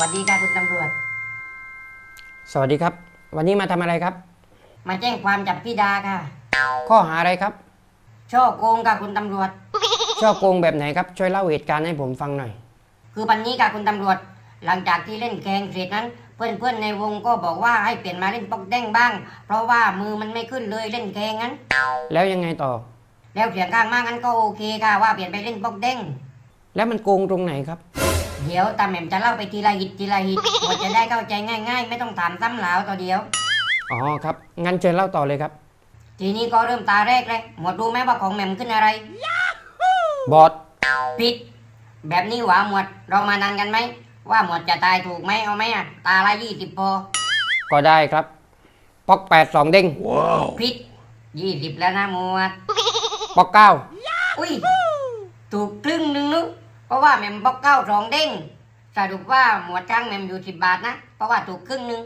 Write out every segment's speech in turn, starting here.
วัสดีค่ะคุณตำรวจ สวัสดีครับ วันนี้มาทำอะไรครับ มาแจ้งความจับพี่ดาค่ะ ข้อหาอะไรครับ ช่อโกงค่ะคุณตำรวจ ช่อโกงแบบไหนครับ ช่วยเล่าเหตุการณ์ให้ผมฟังหน่อย คือวันนี้ค่ะคุณตำรวจ หลังจากที่เล่นแกงเสร็จนั้น เพื่อนๆในวงก็บอกว่าให้เปลี่ยนมาเล่นปอกแดงบ้าง เพราะว่ามือมันไม่ขึ้นเลยเล่นแกงนั้น แล้วยังไงต่อ แล้วเสียงข้างมากนั้นก็โอเคค่ะว่าเปลี่ยนไปเล่นปอกแดงแล้วมันโกงตรงไหนครับ เดี๋ยวตาแหม่มจะเล่าไปทีละหิตทีละหิตหมดจะได้เข้าใจง่าย ๆ ไม่ต้องถามซ้ำหลาวต่อเดียว อ๋อครับ งั้นเชิญเล่าต่อเลยครับ ทีนี้ก็เริ่มตาแรกเลย หมดรู้ไหมว่าของแหม่มขึ้นอะไร บอดผิด แบบนี้หวาหมวด เรามานันกันไหม ว่าหมวดจะตายถูกไหมเอาไหมอะตาละยี่สิบพอก็ได้ครับปอกแปดสองเด้งผิดยี่สิบแล้วนะหมวดปอกเก้าอุ้ย ถูกครึ่งหนึ่งนุกเพ ราะว่าแหม่มบอกเก้าสองเด้งสรุปว่าหมวดจ้างแหม่มอยู่สิบบาทนะ เพราะว่าถูกครึ่งหนึ่ง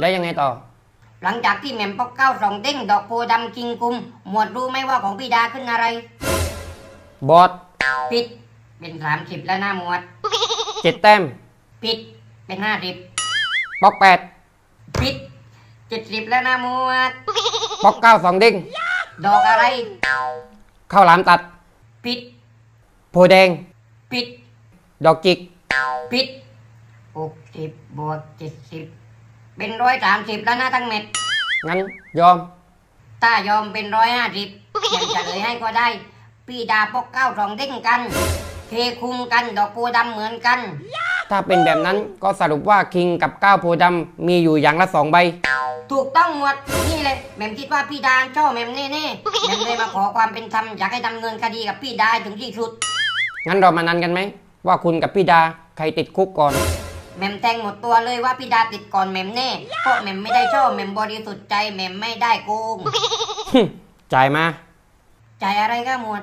แล้วยังไงต่อ หลังจากที่แหม่มปอกเก้าสองเด้งดอกโพดำกิงกุม หมวดรู้ไหมว่าของพี่ดาขึ้นอะไร บอดผิดเป็นสามสิบแล้วนะหมวดเจ็ดแต้มผิดเป็นห้าสิบปอกแปดผิดเจ็ดสิบแล้วนะหมวดปอกเก้าสองเด้งดอกอะไรข้าวหลามตัดผิดโพแดง ผิด ดอกจิกผิดหกสิบบวกเจ็ดสิบเป็นร้อยสามสิบแล้วนะทั้งเม็ด งั้นยอม ถ้ายอมเป็นร้อยห้าสิบยังจะเลยให้ก็ได้พี่ดาปกเก้าสองเด้งกัน เทคุมกันดอกโพดำเหมือนกัน ถ้าเป็นแบบนั้นก็สรุปว่าคิงกับก้าวโพดำมีอยู่อย่างละสองใบ ถูกต้องหมดนี่เลยแหม่มคิดว่าพี่ดาชอบแหม่มแน่ๆแหม่มเลยมาขอความเป็นธรรมอยากให้ดำเนินคดีกับพี่ดาให้ถึงที่สุด งั้นเรามานันกันไหม ว่าคุณกับพี่ดาใครติดคุกก่อน แหม่มแทงหมดตัวเลยว่าพี่ดาติดก่อนแหม่มแน่เพราะแหม่มไม่ได้ชอบแหม่มบริสุทธิ์ใจแหม่มไม่ได้โกงจ่ายมาใจายอะไรก็หมด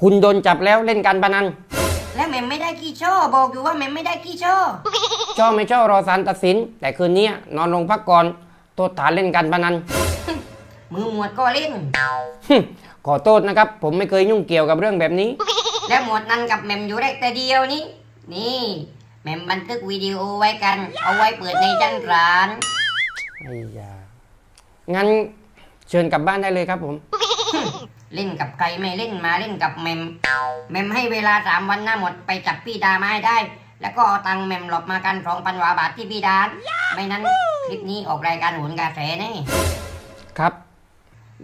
คุณโดนจับแล้วเล่นการพนันและแหม่มไม่ได้ขี้ช่อบอกอยู่ว่าแหม่มไม่ได้ขี้ช่อชอบไม่ชอบรอศาลตัดสิน แต่คืนนี้นอนลงพักก่อนโทษฐานเล่นการพนัน มือหมวดก็เล่น ขอโทษนะครับ ผมไม่เคยยุ่งเกี่ยวกับเรื่องแบบนี้ แล้วหมวดนั้นกับแหม่มอยู่แรกแต่เดียวนี้ นี่แหม่มบันทึกวิดีโอไว้กัน เอาไว้เปิดในชั้นศาลไอ้ยางั้นเชิญกลับบ้านได้เลยครับผม เล่นกับใครไม่เล่นมาเล่นกับแหม่มแหม่มให้เวลาสามวันหน้าหมดไปจับพี่ดามาให้ได้ แล้วก็เอาตังค์แหม่มหลบมากันสองพันวาบาทที่พี่ดาไม่นั้นคลิปนี้ออกรายการโหนกระแสแน่ครับ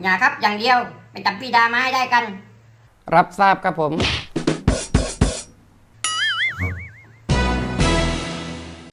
อย่าครับอย่างเดียวไปจับพี่ดามาให้ได้กัน รับทราบครับผมค